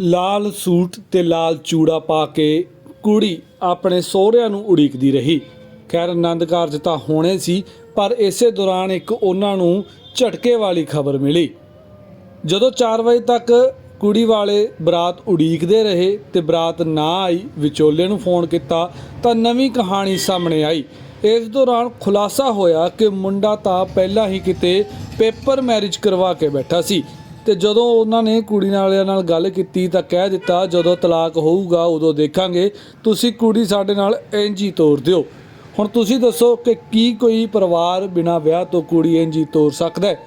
ਲਾਲ suit ਤੇ ਲਾਲ ਚੂੜਾ ਪਾ ਕੇ ਕੁੜੀ ਆਪਣੇ ਸਹੁਰਿਆਂ ਨੂੰ ਉਡੀਕਦੀ ਰਹੀ। ਖੈਰ, ਆਨੰਦ ਕਾਰਜ ਤਾਂ ਹੋਣੇ ਸੀ, ਪਰ ਇਸੇ ਦੌਰਾਨ ਇੱਕ ਉਹਨਾਂ ਨੂੰ ਝਟਕੇ ਵਾਲੀ ਖਬਰ ਮਿਲੀ। ਜਦੋਂ 4 ਵਜੇ ਤੱਕ ਕੁੜੀ ਵਾਲੇ ਬਰਾਤ ਉਡੀਕਦੇ ਰਹੇ ਤੇ ਬਰਾਤ ਨਾ ਆਈ, ਵਿਚੋਲੇ ਨੂੰ ਫੋਨ ਕੀਤਾ, ਤਾਂ ਨਵੀਂ ਕਹਾਣੀ ਸਾਹਮਣੇ ਆਈ। ਇਸ ਦੌਰਾਨ ਖੁਲਾਸਾ ਹੋਇਆ ਕਿ ਮੁੰਡਾ ਤਾਂ ਪਹਿਲਾਂ ਹੀ ਕਿਤੇ ਪੇਪਰ ਮੈਰਿਜ ਕਰਵਾ ਕੇ ਬੈਠਾ ਸੀ। ਤੇ ਜਦੋਂ ਉਹਨਾਂ ਨੇ ਕੁੜੀ ਵਾਲਿਆਂ ਨਾਲ ਗੱਲ ਕੀਤੀ ਤਾਂ ਕਹਿ ਦਿੱਤਾ, ਜਦੋਂ ਤਲਾਕ ਹੋਊਗਾ ਉਦੋਂ ਦੇਖਾਂਗੇ। ਤੁਸੀਂ ਕੁੜੀ ਸਾਡੇ ਨਾਲ ਇੰਜ ਹੀ ਤੋਰ ਦਿਓ। ਹੁਣ ਤੁਸੀਂ ਦੱਸੋ ਕਿ ਕੀ ਕੋਈ ਪਰਿਵਾਰ ਬਿਨਾਂ ਵਿਆਹ ਤੋਂ ਕੁੜੀ ਇੰਜ ਹੀ ਤੋਰ ਸਕਦਾ ਹੈ?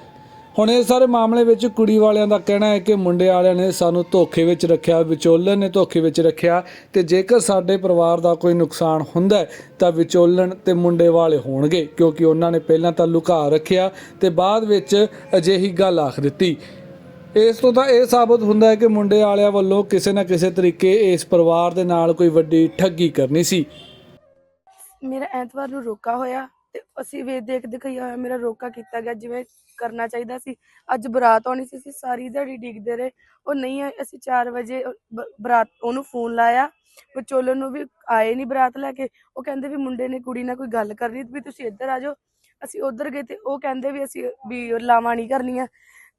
ਹੁਣ ਇਹ ਸਾਰੇ ਮਾਮਲੇ ਵਿੱਚ ਕੁੜੀ ਵਾਲਿਆਂ ਦਾ ਕਹਿਣਾ ਹੈ ਕਿ ਮੁੰਡੇ ਵਾਲਿਆਂ ਨੇ ਸਾਨੂੰ ਧੋਖੇ ਵਿੱਚ ਰੱਖਿਆ, ਵਿਚੋਲਨ ਨੇ ਧੋਖੇ ਵਿੱਚ ਰੱਖਿਆ ਤੇ ਜੇਕਰ ਸਾਡੇ ਪਰਿਵਾਰ ਦਾ ਕੋਈ ਨੁਕਸਾਨ ਹੁੰਦਾ ਤਾਂ ਵਿਚੋਲਨ ਤੇ ਮੁੰਡੇ ਵਾਲੇ ਹੋਣਗੇ, ਕਿਉਂਕਿ ਉਹਨਾਂ ਨੇ ਪਹਿਲਾਂ ਤਾਂ ਲੁਕਾ ਰੱਖਿਆ ਤੇ ਬਾਅਦ ਵਿੱਚ ਅਜਿਹੀ ਗੱਲ ਆਖ ਦਿੱਤੀ। ਇਸ ਤੋਂ ਤਾਂ ਇਹ ਸਾਬਤ ਹੁੰਦਾ ਹੈ ਕਿ ਮੁੰਡੇ ਵਾਲਿਆਂ ਵੱਲੋਂ ਕਿਸੇ ਨਾ ਕਿਸੇ ਤਰੀਕੇ ਇਸ ਪਰਿਵਾਰ ਦੇ ਨਾਲ ਕੋਈ ਵੱਡੀ ਠੱਗੀ ਕਰਨੀ ਸੀ। ਮੇਰਾ ਐਤਵਾਰ ਨੂੰ ਰੋਕਾ ਹੋਇਆ ਤੇ ਅਸੀਂ ਵੇ ਦੇਖ ਦਿਖਾਈ ਹੋਇਆ ਮੇਰਾ ਰੋਕਾ ਕੀਤਾ ਗਿਆ, ਜਿਵੇਂ ਕਰਨਾ ਚਾਹੀਦਾ ਸੀ। ਅੱਜ ਬਰਾਤ ਆਉਣੀ ਸੀ, ਅਸੀਂ ਸਾਰੀ ਦਿਹਾੜੀ ਡਿੱਗਦੇ ਰਹੇ। ਉਹ ਨਹੀਂ ਆਏ, ਅਸੀਂ 4 ਵਜੇ ਬ- ਬਰਾਤ, ਉਹਨੂੰ ਫੋਨ ਲਾਇਆ। ਵਿਚੋਲਨ ਨੂੰ ਵੀ ਆਏ ਨਹੀਂ ਬਰਾਤ ਲੈ ਕੇ। ਉਹ ਕਹਿੰਦੇ ਵੀ ਮੁੰਡੇ ਨੇ ਕੁੜੀ ਨਾਲ ਕੋਈ ਗੱਲ ਕਰਨੀ ਵੀ ਤੁਸੀਂ ਇੱਧਰ ਆ ਜਾਓ। ਅਸੀਂ ਉੱਧਰ ਗਏ ਤੇ ਉਹ ਕਹਿੰਦੇ ਵੀ ਅਸੀਂ ਵੀ ਲਾਵਾਂ ਨਹੀਂ ਕਰਨੀਆਂ।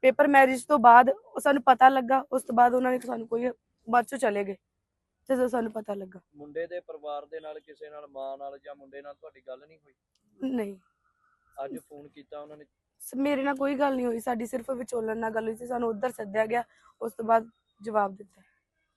ਪੇਪਰ ਮੈਰਿਜ ਤੋਂ ਬਾਅਦ ਉਹ ਸਾਨੂੰ ਪਤਾ ਲੱਗਾ ਉਸ ਤੋਂ ਬਾਅਦ ਉਹਨਾਂ ਨੇ ਸਾਨੂੰ ਕੋਈ ਬਾਅਦ ਚੋਂ ਚਲੇ ਗਏ ਜਦੋਂ ਸਾਨੂੰ ਪਤਾ ਲੱਗਾ। ਮੁੰਡੇ ਦੇ ਪਰਿਵਾਰ ਦੇ ਨਾਲ ਕਿਸੇ ਨਾਲ ਮਾਂ ਨਾਲ ਜਾਂ ਮੁੰਡੇ ਨਾਲ ਤੁਹਾਡੀ ਗੱਲ ਨਹੀਂ ਹੋਈ? ਨਹੀਂ। ਅੱਜ ਫੋਨ ਕੀਤਾ ਉਹਨਾਂ ਨੇ? ਸ- ਮੇਰੇ ਨਾਲ ਕੋਈ ਗੱਲ ਨਹੀਂ ਹੋਈ ਸਾਡੀ ਸਿਰਫ ਵਿਚੋਲਨ ਨਾਲ ਗੱਲ ਹੋਈ ਸੀ ਸਾਨੂੰ ਉੱਧਰ ਸੱਦਿਆ ਗਿਆ ਉਸ ਤੋਂ ਬਾਅਦ ਜਵਾਬ ਦਿੱਤਾ।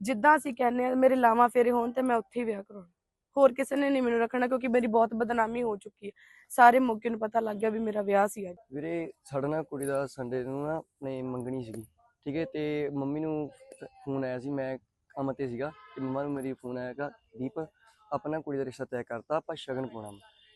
ਜਿੱਦਾਂ ਅਸੀਂ ਕਹਿੰਦੇ ਆ ਮੇਰੇ ਲਾਵਾਂ ਫੇਰੇ ਹੋਣ ਤੇ ਮੈਂ ਉੱਥੇ ਹੀ ਵਿਆਹ ਕਰਾਉਣਾ। ਹੋਰ ਕਿਸੇ ਨੇ ਨਹੀਂ ਮੈਨੂੰ ਰੱਖਣਾ ਕਿਉਂਕਿ ਮੇਰੀ ਬਹੁਤ ਬਦਨਾਮੀ ਹੋ ਚੁੱਕੀ ਹੈ। ਸਾਰੇ ਮੌਕੇ ਨੂੰ ਪਤਾ ਲੱਗ ਗਿਆ ਵੀ ਮੇਰਾ ਵਿਆਹ ਸੀ ਅੱਜ। ਵੀਰੇ, ਸਾਡਾ ਨਾ ਕੁੜੀ ਦਾ ਸੰਡੇ ਨੂੰ ਨਾ ਆਪਣੇ ਮੰਗਣੀ ਸੀਗੀ, ਠੀਕ ਹੈ? ਤੇ ਮੰਮੀ ਨੂੰ ਫੋਨ ਆਇਆ ਸੀ, ਮੈਂ ਕੰਮ ਤੇ ਸੀਗਾ ਤੇ ਮੰਮਾ ਨੂੰ ਮੇਰੀ ਫੋਨ ਆਇਆਗਾ ਦੀਪ ਆਪਣਾ ਕੁੜੀ ਦਾ ਰਿਸ਼ਤਾ ਤੈਅ ਕਰਤਾ, ਆਪਾਂ ਸ਼ਗਨ ਪਾਉਣਾ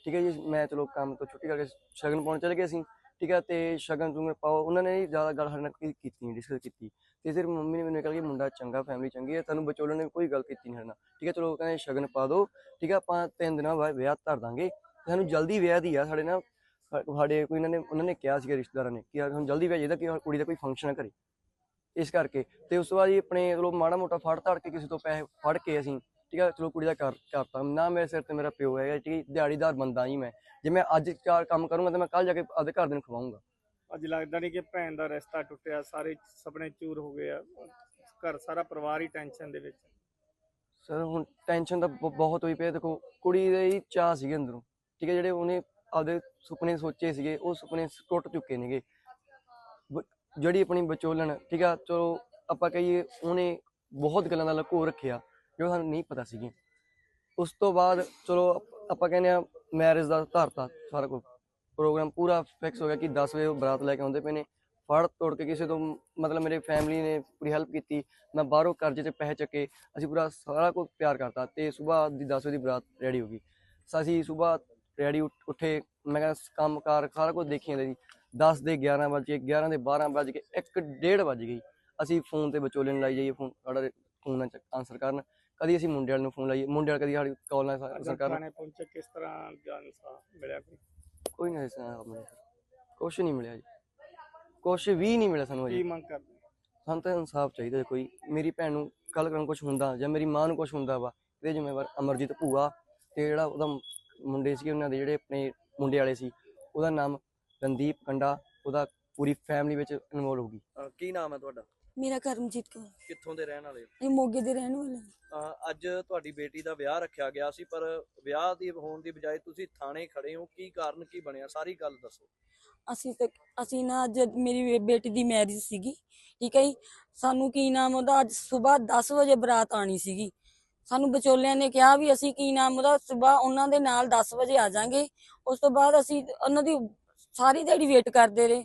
ਠੀਕ ਹੈ ਜੀ, ਮੈਂ ਚਲੋ ਕੰਮ ਤੋਂ ਛੁੱਟੀ ਕਰਕੇ ਸ਼ਗਨ ਪਾਉਣ ਚਲੇ ਗਏ ਸੀ, ਠੀਕ ਹੈ? ਤੇ ਸ਼ਗਨ ਤੁੰਗਨ ਪਾਓ, ਉਹਨਾਂ ਨੇ ਜ਼ਿਆਦਾ ਗੱਲ ਸਾਡੇ ਨਾਲ ਕੀਤੀ ਡਿਸਕਸ ਕੀਤੀ। ਤੇ ਫਿਰ ਮੰਮੀ ਨੇ ਮੈਨੂੰ ਕਿਹਾ ਕਿ ਮੁੰਡਾ ਚੰਗਾ ਫੈਮਿਲੀ ਚੰਗੀ ਹੈ ਤੁਹਾਨੂੰ ਵਿਚੋਲਣ ਨੇ ਕੋਈ ਗੱਲ ਕੀਤੀ ਨਹੀਂ ਸਾਡੇ ਨਾਲ। ਠੀਕ ਹੈ, ਚਲੋ ਕਹਿੰਦੇ ਸ਼ਗਨ ਪਾ ਦਿਓ, ਠੀਕ ਹੈ, ਆਪਾਂ ਤਿੰਨ ਦਿਨਾਂ ਬਾਅਦ ਵਿਆਹ ਧਰ ਦਾਂਗੇ। ਸਾਨੂੰ ਜਲਦੀ ਵਿਆਹ ਦੀ ਆ, ਸਾਡੇ ਨਾਲ ਸਾਡੇ ਕੋਈ ਇਹਨਾਂ ਨੇ, ਉਹਨਾਂ ਨੇ ਕਿਹਾ ਸੀਗਾ, ਰਿਸ਼ਤੇਦਾਰਾਂ ਨੇ ਕਿ ਸਾਨੂੰ ਜਲਦੀ ਵਿਆਹ ਚਾਹੀਦਾ ਕਿ ਕੁੜੀ ਦਾ ਕੋਈ ਫੰਕਸ਼ਨ ਹੈ ਘਰੇ ਇਸ ਕਰਕੇ ਤੇ ਉਸ ਤੋਂ ਬਾਅਦ ਜੀ ਆਪਣੇ ਚਲੋ ਮਾੜਾ ਮੋਟਾ ਫੜ ਧੜ ਕੇ ਕਿਸੇ ਤੋਂ ਪੈਸੇ ਫੜ ਕੇ ਅਸੀਂ, ਠੀਕ ਹੈ, ਚਲੋ ਕੁੜੀ ਦਾ ਕਰ ਕਰਤਾ ਨਾ ਮੇਰੇ ਸਿਰ ਤੇ ਮੇਰਾ ਪਿਓ ਹੈਗਾ, ਠੀਕ ਦਿਹਾੜੀਦਾਰ ਬੰਦਾ ਜੀ ਮੈਂ। ਜੇ ਮੈਂ ਅੱਜ ਚਾਰ ਕੰਮ ਕਰੂੰਗਾ ਤਾਂ ਮੈਂ ਕੱਲ ਜਾ ਕੇ ਆਪਦੇ ਘਰ ਦੇ ਨੂੰ ਖਵਾਉਂਗਾ ਅੱਜ ਲੱਗਦਾ ਨਹੀਂ ਕਿ ਭੈਣ ਦਾ ਰਿਸ਼ਤਾ ਟੁੱਟਿਆ, ਸਾਰੇ ਸੁਪਨੇ ਚੂਰ ਹੋ ਗਏ ਆ। ਘਰ ਸਾਰਾ ਪਰਿਵਾਰ ਹੀ ਟੈਨਸ਼ਨ ਦੇ ਵਿੱਚ। ਸਰ, ਹੁਣ ਟੈਨਸ਼ਨ ਤਾਂ ਬ- ਬਹੁਤ ਹੋਈ ਪਈ ਹੈ। ਦੇਖੋ, ਕੁੜੀ ਦੇ ਹੀ ਚਾਹ ਸੀਗੇ ਅੰਦਰੋਂ। ਠੀਕ ਹੈ, ਜਿਹੜੇ ਉਹਨੇ ਆਪਦੇ ਸੁਪਨੇ ਸੋਚੇ ਸੀਗੇ, ਉਹ ਸੁਪਨੇ ਟੁੱਟ ਚੁੱਕੇ ਨੇਗੇ। ਬ- ਜਿਹੜੀ ਆਪਣੀ ਵਿਚੋਲਣ, ਠੀਕ ਆ, ਚਲੋ ਆਪਾਂ ਕਹੀਏ ਉਹਨੇ ਬਹੁਤ ਗੱਲਾਂ ਦਾ ਲਕੋ ਰੱਖਿਆ, ਜੋ ਸਾਨੂੰ ਨਹੀਂ ਪਤਾ ਸੀਗੀ ਉਸ ਤੋਂ ਬਾਅਦ, ਚਲੋ, ਆਪ- ਆਪਾਂ ਕਹਿੰਦੇ ਆ ਮੈਰਿਜ ਦਾ ਧਰਤਾ, ਸਾਰਾ ਕੁਝ ਪ੍ਰੋਗਰਾਮ ਪੂਰਾ ਫਿਕਸ ਹੋ ਗਿਆ ਕਿ 10 ਵਜੇ ਉਹ ਬਰਾਤ ਲੈ ਕੇ ਆਉਂਦੇ ਪਏ ਨੇ। ਫੜ ਤੋੜ ਕੇ ਕਿਸੇ ਤੋਂ, ਮਤਲਬ ਮੇਰੇ ਫੈਮਿਲੀ ਨੇ ਪੂਰੀ ਹੈਲਪ ਕੀਤੀ। ਮੈਂ ਬਾਹਰੋਂ ਕਰਜ਼ੇ ਤੇ ਪੈਸੇ ਚੱਕੇ। ਅਸੀਂ ਪੂਰਾ ਸਾਰਾ ਕੁਝ ਪਿਆਰ ਕਰਤਾ ਤੇ ਸਵੇਰ ਦੀ 10 ਵਜੇ ਦੀ ਬਰਾਤ ਰੈਡੀ ਹੋ ਗਈ। ਅਸੀਂ ਸਵੇਰ ਰੈਡੀ ਉੱਠੇ। ਮੈਂ ਕਹਿੰਦਾ ਕੰਮ ਕਾਰ ਸਾਰਾ ਕੁਝ ਦੇਖੀ ਜਾਂਦੇ ਸੀ। 10 ਦੇ 11 ਵਜੇ 11 ਦੇ 12 ਵਜ ਕੇ 1 ਡੇਢ ਵਜ ਗਈ। ਅਸੀਂ ਫੋਨ ਤੇ ਵਿਚੋਲੇ ਨੂੰ ਲਾਈ ਜਾਈਏ। ਫੋਨ ਸਾਡਾ ਫੋਨ ਨਾਲ ਆਨਸਰ ਕਰਨ। ਕਦੀ ਅਸੀਂ ਮੁੰਡੇ ਵਾਲੇ ਨੂੰ ਫੋਨ ਲਾਈਏ। ਮੁੰਡੇ ਵਾਲੇ ਕਦੀ ਸਾਡੀ ਕਾਲ ਨਾਲ ਆਨਸਰ ਕਰਨ। ਪਹੁੰਚੇ ਕਿਸ ਤਰ੍ਹਾਂ ਜਾਨ ਸਾ ਮਿਲਿਆ ਕੋਈ? ਕੋਈ ਨਹੀਂ ਮਿਲਿਆ ਕੁਛ ਨਹੀਂ ਮਿਲਿਆ ਜੀ। ਕੁਛ ਵੀ ਨਹੀਂ ਮਿਲਿਆ ਸਾਨੂੰ ਕੀ ਅਜੇ ਮੰਗ ਕਰਦੇ ਸਾਨੂੰ ਤਾਂ ਇਨਸਾਫ ਚਾਹੀਦਾ ਜੀ ਕੋਈ ਮੇਰੀ ਭੈਣ ਨੂੰ ਕੱਲ ਕਰਨ ਕੁਝ ਹੁੰਦਾ ਜਾਂ ਮੇਰੀ ਮਾਂ ਨੂੰ ਕੁਝ ਹੁੰਦਾ ਵਾ ਇਹਦੇ ਜ਼ਿੰਮੇਵਾਰ ਅਮਰਜੀਤ ਭੂਆ ਤੇ ਜਿਹੜਾ ਉਹਦਾ ਮੁੰਡੇ ਸੀ ਉਹਨਾਂ ਦੇ ਜਿਹੜੇ ਆਪਣੇ ਮੁੰਡੇ ਵਾਲੇ ਸੀ ਉਹਦਾ ਨਾਮ ਰਣਦੀਪ ਕੰਡਾ ਉਹਦਾ ਪੂਰੀ ਫੈਮਿਲੀ ਵਿੱਚ ਇਨਵੋਲ ਹੋਊਗੀ ਅਹ ਕੀ ਨਾਮ ਹੈ ਤੁਹਾਡਾ? ਮੇਰਾ ਕਰਮਜੀਤ ਕੌਰ। ਕਿੱਥੋਂ ਦੇ ਰਹਿਣ ਵਾਲੇ ਹੋ? ਇਹ ਮੋਗੇ ਦੇ ਰਹਿਣ ਵਾਲੇ ਹਾਂ। ਅਹ ਅੱਜ ਤੁਹਾਡੀ ਬੇਟੀ ਦਾ ਵਿਆਹ ਰੱਖਿਆ ਗਿਆ ਸੀ ਪਰ ਵਿਆਹ ਦੀ ਹੋਣ ਦੀ ਬਜਾਏ ਤੁਸੀਂ ਥਾਣੇ ਖੜੇ ਹੋ। ਕੀ ਕਾਰਨ ਕੀ ਬਣਿਆ? ਸਾਰੀ ਗੱਲ ਦੱਸੋ। ਅਸੀਂ ਤੇ ਅਸੀਂ ਨਾ ਅੱਜ ਮੇਰੀ ਬੇ- ਬੇਟੀ ਦੀ ਮੈਰਿਜ ਸੀਗੀ ਠੀਕ ਹੈ ਜੀ? ਸਾਨੂੰ ਕੀ ਨਾਮ ਉਹਦਾ? ਅੱਜ ਸਵੇਰ 10 ਵਜੇ ਬਰਾਤ ਆਣੀ ਸੀਗੀ। ਸਾਨੂੰ ਵਿਚੋਲਿਆਂ ਨੇ ਕਿਹਾ ਵੀ ਅਸੀਂ ਕੀ ਨਾਮ ਉਹਦਾ? ਸਵੇਰ ਉਹਨਾਂ ਦੇ ਨਾਲ 10 ਵਜੇ ਆ ਜਾਾਂਗੇ। ਉਸ ਤੋਂ ਬਾਅਦ ਅਸੀਂ ਉਹਨਾਂ ਦੀ ਸਾਰੀ ਦਿਹਾੜੀ ਵੇਟ ਕਰਦੇ ਰਹੇ।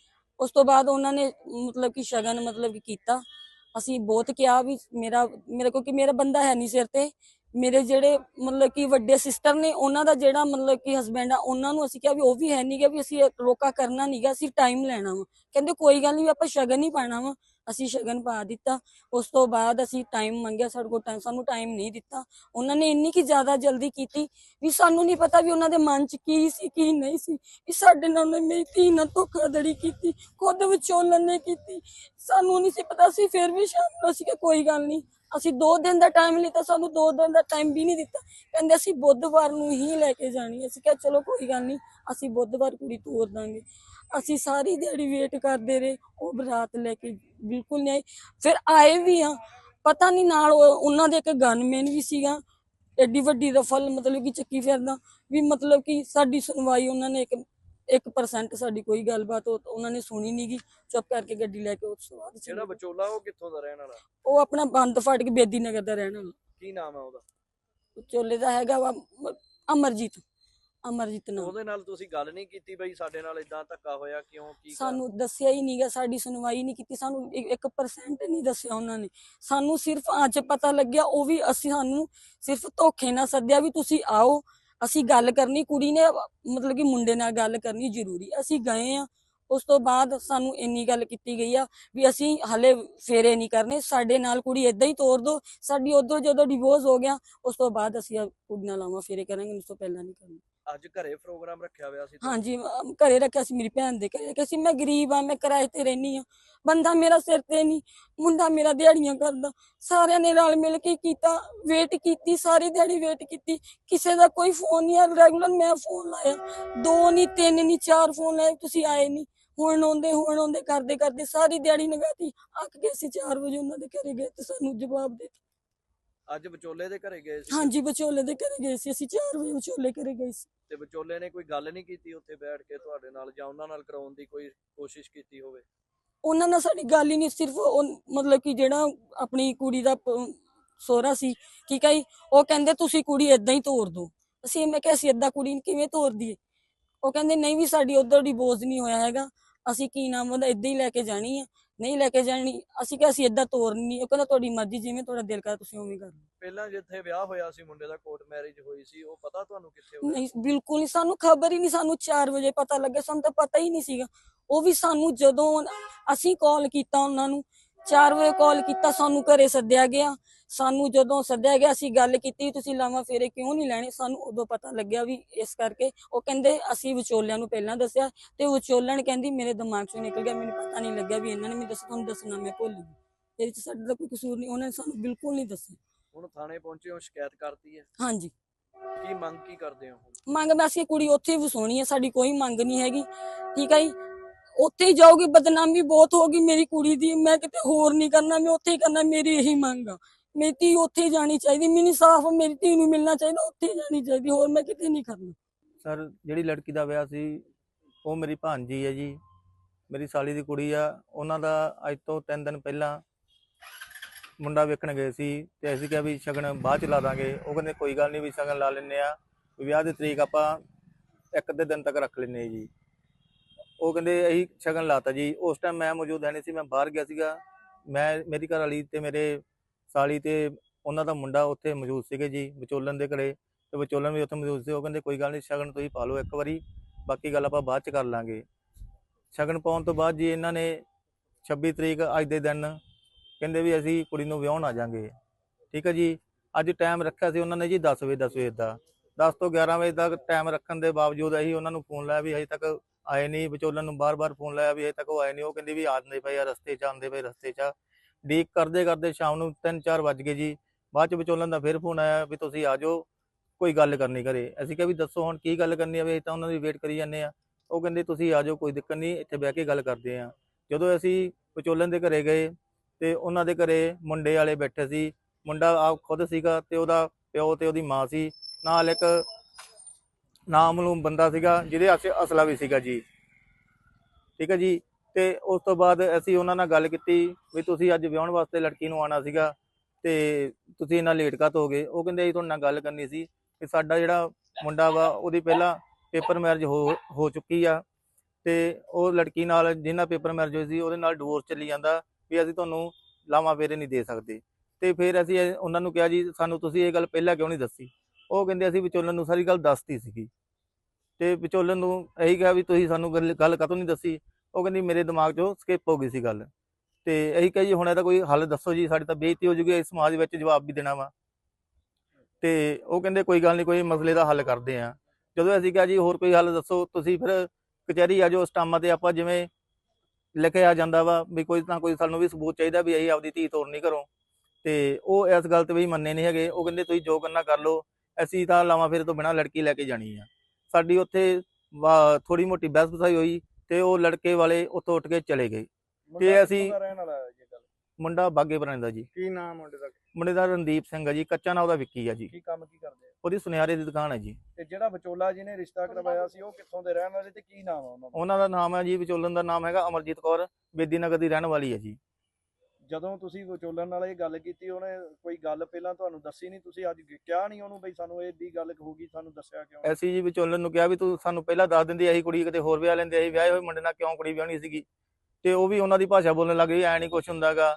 ਉਸ ਤੋਂ ਬਾਅਦ ਉਹਨਾਂ ਨੇ ਮਤਲਬ ਕਿ ਸ਼ਗਨ ਮਤਲਬ ਕਿ ਕੀਤਾ। ਅਸੀਂ ਬਹੁਤ ਕਿਹਾ ਵੀ ਮੇਰਾ, ਮੇਰੇ ਕੋਲ ਕਿ ਮੇਰਾ ਬੰਦਾ ਹੈ ਨਹੀਂ ਸਿਰ ਤੇ। ਮੇਰੇ ਜਿਹੜੇ ਮਤਲਬ ਕਿ ਵੱਡੇ ਸਿਸਟਰ ਨੇ, ਉਹਨਾਂ ਦਾ ਜਿਹੜਾ ਮਤਲਬ ਕਿ ਹਸਬੈਂਡ ਆ, ਉਹਨਾਂ ਨੂੰ ਅਸੀਂ ਕਿਹਾ ਵੀ ਉਹ ਵੀ ਹੈ ਨਹੀਂਗਾ ਵੀ ਅਸੀਂ ਰੋਕਾ ਕਰਨਾ ਨਹੀਂਗਾ ਅਸੀਂ ਟਾਈਮ ਲੈਣਾ ਵਾ। ਕਹਿੰਦੇ ਕੋਈ ਗੱਲ ਨਹੀਂ ਆਪਾਂ ਸ਼ਗਨ ਹੀ ਪਾਣਾ ਵਾ। ਅਸੀਂ ਸ਼ਗਨ ਪਾ ਦਿੱਤਾ। ਉਸ ਤੋਂ ਬਾਅਦ ਅਸੀਂ ਟਾਈਮ ਮੰਗਿਆ ਸਾਡੇ ਕੋਲ ਟਾਈਮ ਸਾਨੂੰ ਟਾਈਮ ਨਹੀਂ ਦਿੱਤਾ। ਉਹਨਾਂ ਨੇ ਇੰਨੀ ਕੀ ਜ਼ਿਆਦਾ ਜਲਦੀ ਕੀਤੀ ਵੀ ਸਾਨੂੰ ਨਹੀਂ ਪਤਾ ਵੀ ਉਹਨਾਂ ਦੇ ਮਨ 'ਚ ਕੀ ਸੀ, ਕੀ ਨਹੀਂ ਸੀ। ਵੀ ਸਾਡੇ ਨਾਲ ਉਹਨੇ ਮੇਰੀ ਧੀ ਨਾਲ ਧੋਖਾਧੜੀ ਕੀਤੀ, ਖੁਦ ਵਿਚੋਲਨ ਨੇ ਕੀਤੀ। ਸਾਨੂੰ ਨਹੀਂ ਸੀ ਪਤਾ ਸੀ, ਫਿਰ ਵੀ ਸ਼ਾਮ ਨੂੰ ਅਸੀਂ ਕਿ ਕੋਈ ਗੱਲ ਨਹੀਂ। ਅਸੀਂ 2 ਦਿਨ ਦਾ ਟਾਈਮ ਲਿੱਤਾ, ਸਾਨੂੰ 2 ਦਿਨ ਦਾ ਟਾਈਮ ਵੀ ਨਹੀਂ ਦਿੱਤਾ। ਕਹਿੰਦੇ ਅਸੀਂ ਬੁੱਧਵਾਰ ਨੂੰ ਹੀ ਲੈ ਕੇ ਜਾਣੀ ਅਸੀਂ ਕਿਹਾ ਚਲੋ ਕੋਈ ਗੱਲ ਨਹੀਂ, ਅਸੀਂ ਬੁੱਧਵਾਰ ਕੁੜੀ ਤੋਰ ਦਾਂਗੇ। ਅਸੀਂ ਸਾਰੀ ਦਿਹਾੜੀ ਵੇਟ ਕਰਦੇ ਰਹੇ ਉਹ ਬਰਾਤ ਲੈ ਕੇ ਬਿਲਕੁਲ ਨਹੀਂ ਆਈ। ਫਿਰ ਆਏ ਵੀ ਆ ਪਤਾ ਨਹੀਂ ਨਾਲ ਉਹ- ਉਹਨਾਂ ਦੇ ਇੱਕ ਗਨਮੈਨ ਵੀ ਸੀਗਾ। ਐਡੀ ਵੱਡੀ ਰਫਲ ਮਤਲਬ ਕਿ ਚੱਕੀ ਫਿਰਦਾ। ਵੀ ਮਤਲਬ ਕਿ ਸਾਡੀ ਸੁਣਵਾਈ ਉਹਨਾਂ ਨੇ ਇੱਕ 1% ਸਾਡੀ ਕੋਈ ਗੱਲਬਾਤ ਉਹ- ਉਹਨਾਂ ਨੇ ਸੁਣੀ ਨਹੀਂਗੀ ਚੁੱਪ ਕਰਕੇ ਗੱਡੀ ਲੈ ਕੇ ਉਸ ਤੋਂ ਬਾਅਦ ਚਲੇ ਜਿਹੜਾ ਗਏ। ਵਿਚੋਲਾ ਉਹ ਕਿੱਥੋਂ ਦਾ ਰਹਿਣ ਵਾਲਾ? ਉਹ ਆਪਣਾ ਬੰਦ ਫਾਟਕ ਬੇਦੀ ਨਗਰ ਦਾ ਰਹਿਣ ਵਾਲਾ। ਕੀ ਨਾਮ ਹੈ ਉਹਦਾ? ਚੋਲੇ ਦਾ ਹੈਗਾ ਵਾ ਅਮਰਜੀਤ। ਅਮਰਜੀਤ ਨਾਮ ਉਹਦੇ ਨਾਲ ਤੁਸੀਂ ਗੱਲ ਨਹੀਂ ਕੀਤੀ ਬਈ ਸਾਡੇ ਨਾਲ ਇਦਾਂ ਧੱਕਾ ਹੋਇਆ ਕਿਉਂ ਕੀ? ਸਾਨੂੰ ਦੱਸਿਆ ਹੀ ਨਹੀਂਗਾ ਸਾਡੀ ਸੁਣਵਾਈ ਨਹੀਂ ਕੀਤੀ ਸਾਨੂੰ 1% ਨਹੀਂ ਦੱਸਿਆ ਉਹਨਾਂ ਨੇ। ਸਾਨੂੰ ਸਿਰਫ ਅੱਜ ਪਤਾ ਲੱਗਿਆ ਉਹ ਵੀ ਅਸੀਂ ਸਾਨੂੰ ਸਿਰਫ ਧੋਖੇ ਨਾਲ ਸੱਦਿਆ ਵੀ ਤੁਸੀਂ ਆਓ ਅਸੀਂ ਗੱਲ ਕਰਨੀ ਕੁੜੀ ਨੇ ਮਤਲਬ ਕਿ ਮੁੰਡੇ ਨਾਲ ਗੱਲ ਕਰਨੀ ਜ਼ਰੂਰੀ ਅਸੀਂ ਗਏ ਆ। ਉਸ ਤੋਂ ਬਾਅਦ ਸਾਨੂੰ ਇੰਨੀ ਗੱਲ ਕੀਤੀ ਗਈ ਆ ਵੀ ਅਸੀਂ ਹਲੇ ਫੇਰੇ ਨਹੀਂ ਕਰਨੇ ਸਾਡੇ ਨਾਲ ਕੁੜੀ ਇਦਾਂ ਹੀ ਤੋਰ ਦੋ ਸਾਡੀ ਉਧਰ ਜਦੋਂ ਡਿਵੋਰਸ ਹੋ ਗਿਆ ਉਸ ਤੋਂ ਬਾਅਦ ਅਸੀਂ ਕੁੜੀ ਨਾਲ ਆਵਾਂ ਫੇਰੇ ਕਰਾਂਗੇ ਉਸ ਤੋਂ ਪਹਿਲਾਂ ਨਹੀਂ ਕਰਨਾ। ਅੱਜ ਘਰੇ ਪ੍ਰੋਗਰਾਮ ਰੱਖਿਆ ਹੋਇਆ ਸੀ ਹਾਂਜੀ ਘਰੇ ਰੱਖਿਆ ਸੀ ਮੇਰੀ ਭੈਣ ਦੇ ਘਰੇ। ਰੱਖਿਆ ਸੀ ਮੈਂ ਗਰੀਬ ਆ ਮੈਂ ਕਿਰਾਏ ਤੇ ਰਹਿਨੀ ਆ ਬੰਦਾ ਮੇਰਾ ਸਿਰ ਤੇ ਨਹੀਂ ਮੁੰਡਾ ਮੇਰਾ ਦਿਹਾੜੀਆਂ ਕਰਦਾ। ਸਾਰਿਆਂ ਨੇ ਰਲ ਮਿਲ ਕੇ ਕੀਤਾ ਵੇਟ ਕੀਤੀ ਸਾਰੀ ਦਿਹਾੜੀ ਵੇਟ ਕੀਤੀ। ਕਿਸੇ ਦਾ ਕੋਈ ਫੋਨ ਨਹੀਂ ਆ ਰੈਗੂਲਰ ਮੈਂ ਫੋਨ ਲਾਇਆ। ਦੋ ਨਹੀਂ ਤਿੰਨ ਨਹੀਂ ਚਾਰ ਫੋਨ ਲਾਏ ਤੁਸੀਂ ਆਏ ਨਹੀਂ। ਹੁਣ ਆਉਂਦੇ ਹੁਣ ਆਉਂਦੇ ਕਰਦੇ ਕਰਦੇ ਸਾਰੀ ਦਿਹਾੜੀ ਲਗਾਤੀ ਅੱਕ ਕੇ ਅਸੀਂ 4 ਵਜੇ ਉਹਨਾਂ ਦੇ ਘਰੇ ਗਏ ਤੇ ਸਾਨੂੰ ਜਵਾਬ ਦੇ। ਅੱਜ ਵਿਚੋਲੇ ਦੇ ਘਰੇ ਗਏ ਸੀ? ਹਾਂਜੀ ਵਿਚੋਲੇ ਦੇ ਘਰੇ ਗਏ ਸੀ। ਅਸੀਂ 4 ਵਜੇ ਵਿਚੋਲੇ ਘਰੇ ਗਏ ਸੀ। ਤੇ ਵਿਚੋਲੇ ਨੇ ਕੋਈ ਗੱਲ ਨਹੀਂ ਕੀਤੀ ਉੱਥੇ ਬੈਠ ਕੇ ਤੁਹਾਡੇ ਨਾਲ ਜਾਂ ਉਹਨਾਂ ਨਾਲ ਕਰਾਉਣ ਦੀ ਕੋਈ ਕੋਸ਼ਿਸ਼ ਕੀਤੀ ਹੋਵੇ? ਉਹਨਾਂ ਨਾਲ ਸਾਡੀ ਗੱਲ ਹੀ ਨਹੀਂ, ਸਿਰਫ ਮਤਲਬ ਕਿ ਜਿਹੜਾ ਆਪਣੀ ਕੁੜੀ ਦਾ ਸੋਹਰਾ ਸੀ, ਠੀਕ ਹੈ ਜੀ, ਉਹ ਕਹਿੰਦੇ ਤੁਸੀਂ ਕੁੜੀ ਇਦਾਂ ਹੀ ਤੋਰ ਦੋ ਅਸੀਂ, ਮੈਂ ਕਿਹਾ ਅਸੀਂ ਇਦਾਂ ਕੁੜੀ ਨੂੰ ਕਿਵੇਂ ਤੋਰ ਦਈਏ? ਉਹ ਕਹਿੰਦੇ ਨਹੀਂ ਵੀ ਸਾਡੀ ਉਧਰ ਡਿਵੋਰਸ ਨਹੀਂ ਹੋਇਆ ਹੈਗਾ, ਅਸੀਂ ਕੀ ਨਾਮ ਉਹਦਾ ਇਦਾਂ ਹੀ ਲੈ ਕੇ ਜਾਣੀ ਆ ਨਹੀਂ ਲੈ ਕੇ ਜਾਣੀ। ਅਸੀਂ ਕਿਹਾ ਅਸੀਂ ਇਦਾਂ ਤੋਰਨੀ ਨਹੀਂ। ਉਹ ਕਹਿੰਦਾ ਤੁਹਾਡੀ ਮਰਜ਼ੀ ਜਿਵੇਂ ਤੁਹਾਡਾ ਦਿਲ ਕਰੇ ਤੁਸੀਂ ਉਵੇਂ ਕਰ ਲਓ। ਪਹਿਲਾਂ ਜਿੱਥੇ ਵਿਆਹ ਹੋਇਆ ਸੀ ਮੁੰਡੇ ਦਾ ਕੋਰਟ ਮੈਰਿਜ ਹੋਈ ਸੀ ਉਹ ਪਤਾ ਤੁਹਾਨੂੰ ਕਿੱਥੇ ਹੋਇਆ? ਨਹੀਂ ਬਿਲਕੁਲ ਨਹੀਂ। ਸਾਨੂੰ ਖਬਰ ਹੀ ਨਹੀਂ। ਸਾਨੂੰ 4 ਵਜੇ ਪਤਾ ਲੱਗਿਆ। ਸਾਨੂੰ ਤਾਂ ਪਤਾ ਹੀ ਨਹੀਂ ਸੀਗਾ। ਉਹ ਵੀ ਸਾਨੂੰ ਜਦੋਂ ਅਸੀਂ ਕਾਲ ਕੀਤਾ ਉਹਨਾਂ ਨੂੰ। 4 ਵਜੇ ਕਾਲ ਕੀਤਾ ਸਾਨੂੰ ਘਰੇ ਸੱਦਿਆ ਗਿਆ। ਸਾਨੂੰ ਜਦੋਂ ਸੱਦਿਆ ਗਿਆ ਅਸੀਂ ਗੱਲ ਕੀਤੀ ਤੁਸੀਂ ਲਾਵਾਂ ਫੇਰੇ ਕਿਉਂ ਨਹੀਂ ਲੈਣੇ? ਸਾਨੂੰ ਉਦੋਂ ਪਤਾ ਲੱਗਿਆ ਵੀ ਇਸ ਕਰਕੇ। ਉਹ ਕਹਿੰਦੇ ਅਸੀਂ ਵਿਚੋਲਿਆਂ ਨੂੰ ਪਹਿਲਾਂ ਦੱਸਿਆ ਤੇ ਵਿਚੋਲਣ ਕਹਿੰਦੀ ਮੇਰੇ ਦਿਮਾਗ ਚੋਂ ਨਿਕਲ ਗਿਆ ਮੈਨੂੰ ਪਤਾ ਨਹੀਂ ਲੱਗਿਆ ਵੀ ਇਹਨਾਂ ਨੇ ਮੈਨੂੰ ਦੱਸਿਆ ਤੁਹਾਨੂੰ ਦੱਸਣਾ ਮੈਂ ਭੁੱਲ ਗਈ। ਇਹਦੇ ਚ ਸਾਡਾ ਤਾਂ ਕੋਈ ਕਸੂਰ ਨਹੀਂ ਉਹਨਾਂ ਨੇ ਸਾਨੂੰ ਬਿਲਕੁਲ ਨਹੀਂ ਦੱਸਿਆ। ਹੁਣ ਥਾਣੇ ਪਹੁੰਚੇ ਹੋ ਸ਼ਿਕਾਇਤ ਕਰਤੀ ਹੈ? ਹਾਂਜੀ। ਕੀ ਮੰਗ ਕੀ ਕਰਦੇ ਹੋ ਮੰਗ ਮੈਂ ਅਸੀਂ ਕੁੜੀ ਉੱਥੇ ਵਸਾਉਣੀ ਹੈ ਸਾਡੀ ਕੋਈ ਮੰਗ ਨਹੀਂ ਹੈਗੀ। ਠੀਕ ਹੈ ਜੀ? ਉੱਥੇ ਹੀ ਜਾਊਗੀ, ਬਦਨਾਮੀ ਬਹੁਤ ਹੋਗੀ ਮੇਰੀ ਕੁੜੀ ਦੀ, ਮੈਂ ਕਿਤੇ ਹੋਰ ਨਹੀਂ ਕਰਨਾ, ਮੈਂ ਉੱਥੇ ਹੀ ਕਰਨਾ, ਮੇਰੀ ਇਹੀ ਮੰਗ ਆ। ਮੇਰੀ ਧੀ ਉੱਥੇ ਹੀ ਜਾਣੀ ਚਾਹੀਦੀ, ਮੈਨੂੰ ਸਾਫ਼ ਮੇਰੀ ਧੀ ਨੂੰ ਮਿਲਣਾ ਚਾਹੀਦਾ, ਉੱਥੇ ਹੀ ਜਾਣੀ ਚਾਹੀਦੀ, ਹੋਰ ਮੈਂ ਕਿਤੇ ਨਹੀਂ ਕਰਨਾ। ਸਰ, ਜਿਹੜੀ ਲੜਕੀ ਦਾ ਵਿਆਹ ਸੀ, ਉਹ ਮੇਰੀ ਭਾਂਜੀ ਹੈ ਜੀ, ਮੇਰੀ ਸਾਲੀ ਦੀ ਕੁੜੀ ਆ, ਉਹਨਾਂ ਦਾ ਅੱਜ ਤੋਂ 3 ਦਿਨ ਪਹਿਲਾਂ ਮੁੰਡਾ ਵੇਖਣ ਗਏ ਸੀ, ਤੇ ਅਸੀਂ ਕਿਹਾ ਵੀ ਸ਼ਗਨ ਬਾਅਦ ਚ ਲਾ ਦਾਂਗੇ, ਉਹ ਕਹਿੰਦੇ ਕੋਈ ਗੱਲ ਨਹੀਂ, ਵੀ ਸ਼ਗਨ ਲਾ ਲੈਨੇ ਆ ਵਿਆਹ ਦੀ ਤਰੀਕ ਆਪਾਂ ਇੱਕ ਅੱਧੇ ਦਿਨ ਤੱਕ ਰੱਖ ਲੈਨੇ ਜੀ। ਉਹ ਕਹਿੰਦੇ ਅਸੀਂ ਸ਼ਗਨ ਲਾਤਾ ਜੀ। ਉਸ ਟਾਈਮ ਮੈਂ ਮੌਜੂਦ ਹੈ ਨਹੀਂ ਸੀ, ਮੈਂ ਬਾਹਰ ਗਿਆ ਸੀਗਾ। ਮੈਂ, ਮੇਰੀ ਘਰ ਵਾਲੀ ਤੇ ਮੇਰੇ ਸਾਲੀ ਤੇ ਉਹਨਾਂ ਦਾ ਮੁੰਡਾ ਉੱਥੇ ਮੌਜੂਦ ਸੀਗੇ ਜੀ, ਵਿਚੋਲਨ ਦੇ ਘਰੇ। ਤੇ ਵਿਚੋਲਨ ਵੀ ਉੱਥੇ ਮੌਜੂਦ ਸੀ। ਉਹ ਕਹਿੰਦੇ, ਕੋਈ ਗੱਲ ਨਹੀਂ ਸ਼ਗਨ ਤੁਸੀਂ ਪਾ ਲਓ ਇੱਕ ਵਾਰੀ, ਬਾਕੀ ਗੱਲ ਆਪਾਂ ਬਾਅਦ ਚ ਕਰ ਲਾਂਗੇ। ਸ਼ਗਨ ਪਾਉਣ ਤੋਂ ਬਾਅਦ ਜੀ ਇਹਨਾਂ ਨੇ 26 ਤਰੀਕ ਅੱਜ ਦੇ ਦਿਨ ਕਹਿੰਦੇ ਵੀ ਅਸੀਂ ਕੁੜੀ ਨੂੰ ਵਿਆਹਣ ਆ ਜਾਾਂਗੇ। ਠੀਕ ਹੈ ਜੀ? ਅੱਜ ਟਾਈਮ ਰੱਖਿਆ ਸੀ ਉਹਨਾਂ ਨੇ ਜੀ 10 ਵਜੇ 10 ਵਜੇ ਦਾ। 10 ਤੋਂ 11 ਵਜੇ ਤੱਕ ਟਾਈਮ ਰੱਖਣ ਦੇ ਬਾਵਜੂਦ ਅਸੀਂ ਉਹਨਾਂ ਨੂੰ ਫੋਨ ਲਾਇਆ ਵੀ ਹਜੇ ਤੱਕ ਆਏ ਨਹੀਂ ਵਿਚੋਲਨ ਨੂੰ ਬਾਰ-ਬਾਰ ਫੋਨ ਲਾਇਆ ਵੀ ਹਜੇ ਤੱਕ ਉਹ ਆਏ ਨਹੀਂ ਉਹ ਕਹਿੰਦੇ ਵੀ ਆਉਂਦੇ ਪਏ ਆ, ਰਸਤੇ 'ਚ ਆਉਂਦੇ ਪਏ, ਰਸਤੇ 'ਚ ਡੀਕ ਕਰਦੇ ਕਰਦੇ ਸ਼ਾਮ ਨੂੰ 3-4 ਵੱਜ ਗਏ ਜੀ। ਬਾਅਦ ਚ ਵਿਚੋਲਨ ਦਾ ਫਿਰ ਫੋਨ ਆਇਆ ਵੀ ਤੁਸੀਂ ਆ ਜਾਓ, ਕੋਈ ਗੱਲ ਕਰਨੀ ਘਰੇ। ਅਸੀਂ ਕਿਹਾ ਵੀ ਦੱਸੋ ਹੁਣ ਕੀ ਗੱਲ ਕਰਨੀ ਆ ਵੀ ਅਸੀਂ ਤਾਂ ਉਹਨਾਂ ਦੀ ਵੇਟ ਕਰੀ ਜਾਂਦੇ ਆ। ਉਹ ਕਹਿੰਦੇ ਤੁਸੀਂ ਆ ਜਾਓ, ਕੋਈ ਦਿੱਕਤ ਨਹੀਂ, ਇੱਥੇ ਬਹਿ ਕੇ ਗੱਲ ਕਰਦੇ ਆ। ਜਦੋਂ ਅਸੀਂ ਵਿਚੋਲਨ ਦੇ ਘਰੇ ਗਏ ਤੇ ਉਹਨਾਂ ਦੇ ਘਰੇ ਮੁੰਡੇ ਵਾਲੇ ਬੈਠੇ ਸੀ। ਮੁੰਡਾ ਆਪ ਖੁਦ ਸੀਗਾ ਤੇ ਉਹਦਾ ਪਿਓ ਤੇ ਉਹਦੀ ਮਾਂ ਸੀ। ਨਾਲ ਇੱਕ ਨਾਮਲੂਮ ਬੰਦਾ ਸੀਗਾ, ਜਿਹਦੇ ਆਸੇ ਅਸਲਾ ਵੀ ਸੀਗਾ ਜੀ। ਠੀਕ ਹੈ ਜੀ? ਤੇ ਉਸ ਤੋਂ ਬਾਅਦ ਅਸੀਂ ਉਹਨਾਂ ਨਾਲ ਗੱਲ ਕੀਤੀ ਵੀ ਤੁਸੀਂ ਅੱਜ ਵਿਆਹਣ ਵਾਸਤੇ ਲੜਕੀ ਨੂੰ ਆਣਾ ਸੀਗਾ ਤੇ ਤੁਸੀਂ ਇੰਨਾ ਲੇਟ ਕਾਤ ਹੋ ਗਏ? ਉਹ ਕਹਿੰਦੇ ਅਸੀਂ ਤੁਹਾਡੇ ਨਾਲ ਗੱਲ ਕਰਨੀ ਸੀ ਕਿ ਸਾਡਾ ਜਿਹੜਾ ਮੁੰਡਾ ਵਾ, ਉਹਦੀ ਪਹਿਲਾਂ ਪੇਪਰ ਮੈਰਿਜ ਹੋ ਹੋ ਚੁੱਕੀ ਆ ਤੇ ਉਹ ਲੜਕੀ ਨਾਲ ਜਿਹਨਾਂ ਪੇਪਰ ਮੈਰਿਜ ਹੋਈ ਸੀ, ਉਹਦੇ ਨਾਲ ਡਿਵੋਰਸ ਚੱਲੀ ਜਾਂਦਾ ਵੀ ਅਸੀਂ ਤੁਹਾਨੂੰ ਲਾਵਾਂ ਫੇਰੇ ਨਹੀਂ ਦੇ ਸਕਦੇ। ਤੇ ਫਿਰ ਅਸੀਂ ਉਹਨਾਂ ਨੂੰ ਕਿਹਾ ਜੀ, ਸਾਨੂੰ ਤੁਸੀਂ ਇਹ ਗੱਲ ਪਹਿਲਾਂ ਕਿਉਂ ਨਹੀਂ ਦੱਸੀ? ਉਹ ਕਹਿੰਦੇ ਅਸੀਂ ਵਿਚੋਲਨ ਨੂੰ ਸਾਰੀ ਗੱਲ ਦੱਸਤੀ ਸੀਗੀ। ਤੇ ਵਿਚੋਲਨ ਨੂੰ ਇਹੀ ਕਿਹਾ ਵੀ ਤੁਸੀਂ ਸਾਨੂੰ ਗੱਲ ਗੱਲ ਕਦੋਂ ਨਹੀਂ ਦੱਸੀ? ਉਹ ਕਹਿੰਦੀ ਮੇਰੇ ਦਿਮਾਗ 'ਚੋਂ ਸਕਿਪ ਹੋ ਗਈ ਸੀ ਗੱਲ। ਤੇ ਇਹੀ ਕਿਹਾ ਜੀ, ਹੁਣ ਇਹਦਾ ਕੋਈ ਹੱਲ ਦੱਸੋ ਜੀ, ਸਾਡੀ ਤਾਂ ਬੇਇੱਜ਼ਤੀ ਹੋ ਜੂਗੀ ਇਸ ਸਮਾਜ ਵਿੱਚ ਜਵਾਬ ਵੀ ਦੇਣਾ ਵਾ। ਤੇ ਉਹ ਕਹਿੰਦੇ ਕੋਈ ਗੱਲ ਨਹੀਂ, ਕੋਈ ਮਸਲੇ ਦਾ ਹੱਲ ਕਰਦੇ ਆ। ਜਦੋਂ ਅਸੀਂ ਕਿਹਾ ਜੀ, ਹੋਰ ਕੋਈ ਹੱਲ ਦੱਸੋ, ਤੁਸੀਂ ਫਿਰ ਕਚਹਿਰੀ ਆ ਜਾਓ ਸਟਾਮਾਂ ਤੇ ਆਪਾਂ ਜਿਵੇਂ ਲਿਖਿਆ ਜਾਂਦਾ ਵਾ ਵੀ ਕੋਈ ਤਾਂ ਕੋਈ ਸਾਨੂੰ ਵੀ ਸਬੂਤ ਚਾਹੀਦਾ ਵੀ ਅਸੀਂ ਆਪਦੀ ਧੀ ਤੋੜਨੀ ਕਰੋ ਤੇ ਉਹ ਇਸ ਗੱਲ ਤੇ ਵੀ ਮੰਨੇ ਨਹੀਂ ਹੈਗੇ। ਉਹ ਕਹਿੰਦੇ ਤੁਸੀਂ ਜੋ ਕਰਨਾ ਕਰ ਲਓ। ਅਸੀਂ ਤਾਂ ਲਾਵਾਂ ਫੇਰੇ ਤੋਂ ਬਿਨਾਂ ਲੜਕੀ ਲੈ ਕੇ ਜਾਣੀ ਆ। ਸਾਡੀ ਉੱਥੇ ਥੋੜੀ ਮੋਟੀ ਬਹਿਸ ਬਸਾਈ ਹੋਈ ਤੇ ਉਹ ਲੜਕੇ ਵਾਲੇ ਉੱਥੋਂ ਉੱਠ ਕੇ ਚਲੇ ਗਏ। ਮੁੰਡਾ ਅਸੀਂ- ਮੁੰਡਾ ਬਾਗੇ ਪੁਰਾਣੇ ਦਾ ਜੀ। ਕੀ ਨਾਮ ਮੁੰਡੇ ਦਾ? ਮੁੰਡੇ ਦਾ ਰਣਦੀਪ ਸਿੰਘ ਆ ਜੀ ਕੱਚਾ ਨਾਂ ਉਹਦਾ ਵਿੱਕੀ ਆ ਜੀ। ਕੀ ਕੰਮ ਕੀ ਕਰਦੇ ਆ? ਉਹਦੀ ਸੁਨਿਆਰੇ ਦੀ ਦੁਕਾਨ ਹੈ ਜੀ। ਤੇ ਜਿਹੜਾ ਵਿਚੋਲਾ ਜੀ ਨੇ ਰਿਸ਼ਤਾ ਕਰਵਾਇਆ ਸੀ ਉਹ ਕਿੱਥੋਂ ਦੇ ਰਹਿਣ ਵਾਲੇ ਤੇ ਕੀ ਨਾਮ ਆ ਉਹਨਾਂ ਦਾ? ਉਹਨਾਂ ਦਾ ਨਾਮ ਹੈ ਜੀ ਵਿਚੋਲਨ ਦਾ ਨਾਮ ਹੈਗਾ ਅਮਰਜੀਤ ਕੌਰ ਬੇਦੀ ਨਗਰ ਦੀ ਰਹਿਣ ਵਾਲੀ ਹੈ ਜੀ। ਜਦੋਂ ਤੁਸੀਂ ਵਿਚੋਲਨ ਨਾਲ ਇਹ ਗੱਲ ਕੀਤੀ ਉਹਨੇ ਕੋਈ ਗੱਲ ਪਹਿਲਾਂ ਤੁਹਾਨੂੰ ਦੱਸੀ ਨਹੀਂ? ਤੁਸੀਂ ਅੱਜ ਕਿਹਾ ਨਹੀਂ ਉਹਨੂੰ ਬਈ ਸਾਨੂੰ ਇਹ ਦੀ ਗੱਲ ਹੋਊਗੀ ਸਾਨੂੰ ਦੱਸਿਆ ਕਿਉਂ ਅਸੀਂ ਜੀ ਵਿਚੋਲਨ ਨੂੰ ਕਿਹਾ ਵੀ ਤੂੰ ਸਾਨੂੰ ਪਹਿਲਾਂ ਦੱਸ ਦਿੰਦੀ ਅਸੀਂ ਕੁੜੀ ਕਿਤੇ ਹੋਰ ਵਿਆਹ ਲੈਂਦੇ ਅਸੀਂ ਵਿਆਹੇ ਹੋਏ ਮੁੰਡੇ ਨਾਲ ਕਿਉਂ ਕੁੜੀ ਵਿਆਹਣੀ ਸੀਗੀ? ਤੇ ਉਹ ਵੀ ਉਹਨਾਂ ਦੀ ਭਾਸ਼ਾ ਬੋਲਣ ਲੱਗ ਗਈ ਐ ਨਹੀਂ ਕੁਛ ਹੁੰਦਾਗਾ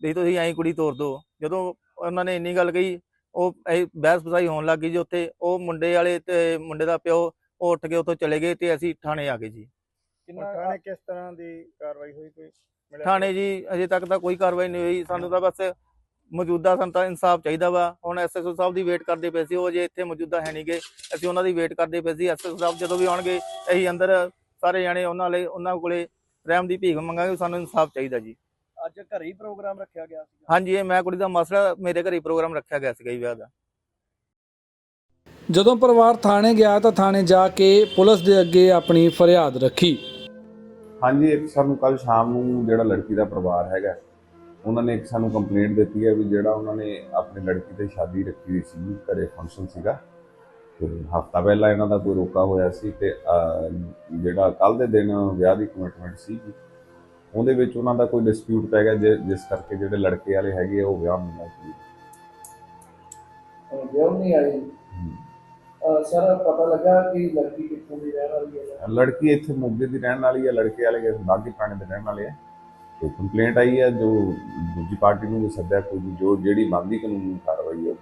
ਵੀ ਤੁਸੀਂ ਐਂ ਕੁੜੀ ਤੋਰ ਦੋ। ਜਦੋਂ ਉਹਨਾਂ ਨੇ ਇੰਨੀ ਗੱਲ ਕਹੀ ਉਹ ਬਹਿਸ ਬਸਾਈ ਹੋਣ ਲੱਗ ਗਈ ਜੀ ਉੱਥੇ ਉਹ ਮੁੰਡੇ ਵਾਲੇ ਤੇ ਮੁੰਡੇ ਦਾ ਪਿਓ ਉਹ ਉੱਠ ਕੇ ਉੱਥੋਂ ਚਲੇ ਗਏ ਤੇ ਅਸੀਂ ਥਾਣੇ ਆ ਗਏ ਜੀ। ਕਿੰਨਾ ਥਾਣੇ ਕਿਸ ਤਰ੍ਹਾਂ ਦੀ ਕਾਰਵਾਈ ਹੋਈ ਕੋਈ? ਥਾਣੇ ਜੀ ਅਜੇ ਤੱਕ ਤਾਂ ਕੋਈ ਕਾਰਵਾਈ ਨਹੀਂ ਹੋਈ। ਸਾਨੂੰ ਤਾਂ ਬਸ ਮੌਜੂਦਾ ਸਾਨੂੰ ਤਾਂ ਇਨਸਾਫ ਚਾਹੀਦਾ ਵਾ। ਹੁਣ ਐਸਐਸਓ ਸਾਹਿਬ ਦੀ ਵੇਟ ਕਰਦੇ ਪਏ ਸੀ ਉਹ ਜੇ ਇੱਥੇ ਮੌਜੂਦਾ ਹੈ ਨਹੀਂਗੇ। ਅਸੀਂ ਉਹਨਾਂ ਦੀ ਵੇਟ ਕਰਦੇ ਪਏ ਸੀ। ਐਸਐਸਓ ਸਾਹਿਬ ਜਦੋਂ ਵੀ ਆਉਣਗੇ ਅਸੀਂ ਅੰਦਰ ਸਾਰੇ ਜਾਣੇ ਉਹਨਾਂ ਲਈ ਉਹਨਾਂ ਕੋਲੇ ਰਹਿਮ ਦੀ ਭੀਖ ਮੰਗਾਂਗੇ। ਸਾਨੂੰ ਇਨਸਾਫ ਚਾਹੀਦਾ ਜੀ। ਅੱਜ ਘਰੇ ਹੀ ਪ੍ਰੋਗਰਾਮ ਰੱਖਿਆ ਗਿਆ ਸੀਗਾ। ਹਾਂਜੀ ਇਹ ਮੈਂ ਕੁੜੀ ਦਾ ਮਸਲਾ ਮੇਰੇ ਘਰੇ ਪ੍ਰੋਗਰਾਮ ਰੱਖਿਆ ਗਿਆ ਸੀਗਾ ਜੀ ਵਿਆਹ ਦਾ। ਜਦੋਂ ਪਰਿਵਾਰ ਥਾਣੇ ਗਿਆ ਤਾਂ ਥਾਣੇ ਜਾ ਕੇ ਪੁਲਿਸ ਦੇ ਅੱਗੇ ਆਪਣੀ ਫਰਿਆਦ ਰੱਖੀ। ਹਾਂਜੀ ਇੱਕ ਸਾਨੂੰ ਕੱਲ ਸ਼ਾਮ ਨੂੰ ਜਿਹੜਾ ਲੜਕੀ ਦਾ ਪਰਿਵਾਰ ਹੈਗਾ ਉਹਨਾਂ ਨੇ ਇੱਕ ਸਾਨੂੰ ਕੰਪਲੇਂਟ ਦਿੱਤੀ ਹੈ ਵੀ ਜਿਹੜਾ ਉਹਨਾਂ ਨੇ ਆਪਣੀ ਲੜਕੀ ਤੇ ਸ਼ਾਦੀ ਰੱਖੀ ਹੋਈ ਸੀ ਘਰੇ ਫੰਕਸ਼ਨ ਸੀਗਾ। ਤੇ ਹਫਤਾ ਪਹਿਲਾਂ ਇਹਨਾਂ ਦਾ ਕੋਈ ਰੋਕਾ ਹੋਇਆ ਸੀ ਤੇ ਜਿਹੜਾ ਕੱਲ ਦੇ ਦਿਨ ਵਿਆਹ ਦੀ ਕਮਿਟਮੈਂਟ ਸੀ ਉਹਦੇ ਵਿੱਚ ਉਹਨਾਂ ਦਾ ਕੋਈ ਡਿਸਪਿਊਟ ਪੈ ਗਿਆ ਜਿਸ ਕਰਕੇ ਜਿਹੜੇ ਲੜਕੇ ਵਾਲੇ ਹੈਗੇ ਉਹ ਵਿਆਹ ਨੂੰ ਲੈ ਕੇ ਵਿਆਹ ਨਹੀਂ ਹਮ। ਸਰ ਪਤਾ ਲੱਗਾ ਕਿ ਲੜਕੀ ਕਿੱਥੋਂ ਦੀ ਰਹਿਣ ਵਾਲੀ ਹੈ ਲੜਕੀ ਇੱਥੇ ਮੋਗੇ ਦੀ ਰਹਿਣ ਵਾਲੀ ਹੈ ਲੜਕੇ ਵਾਲੇ ਬਾਗੀ ਪੁਰਾਣੇ ਦੇ ਰਹਿਣ ਵਾਲੇ ਆ। ਤੇ ਕੰਪਲੇਂਟ ਆਈ ਹੈ ਜੋ ਦੂਜੀ ਪਾਰਟੀ ਨੂੰ ਸੱਦਿਆ ਕੋਈ ਜੋ ਜਿਹੜੀ ਬਣਦੀ ਕਾਨੂੰਨੀ ਕਾਰਵਾਈ ਹੈ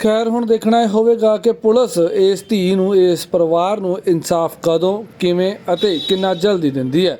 ਖੈਰ ਹੁਣ ਦੇਖਣਾ ਇਹ ਹੋਵੇਗਾ ਕਿ ਪੁਲਿਸ ਇਸ ਧੀ ਨੂੰ ਇਸ ਪਰਿਵਾਰ ਨੂੰ ਇਨਸਾਫ ਕਦੋਂ ਕਿਵੇਂ ਅਤੇ ਕਿੰਨਾ ਜਲਦੀ ਦਿੰਦੀ ਹੈ।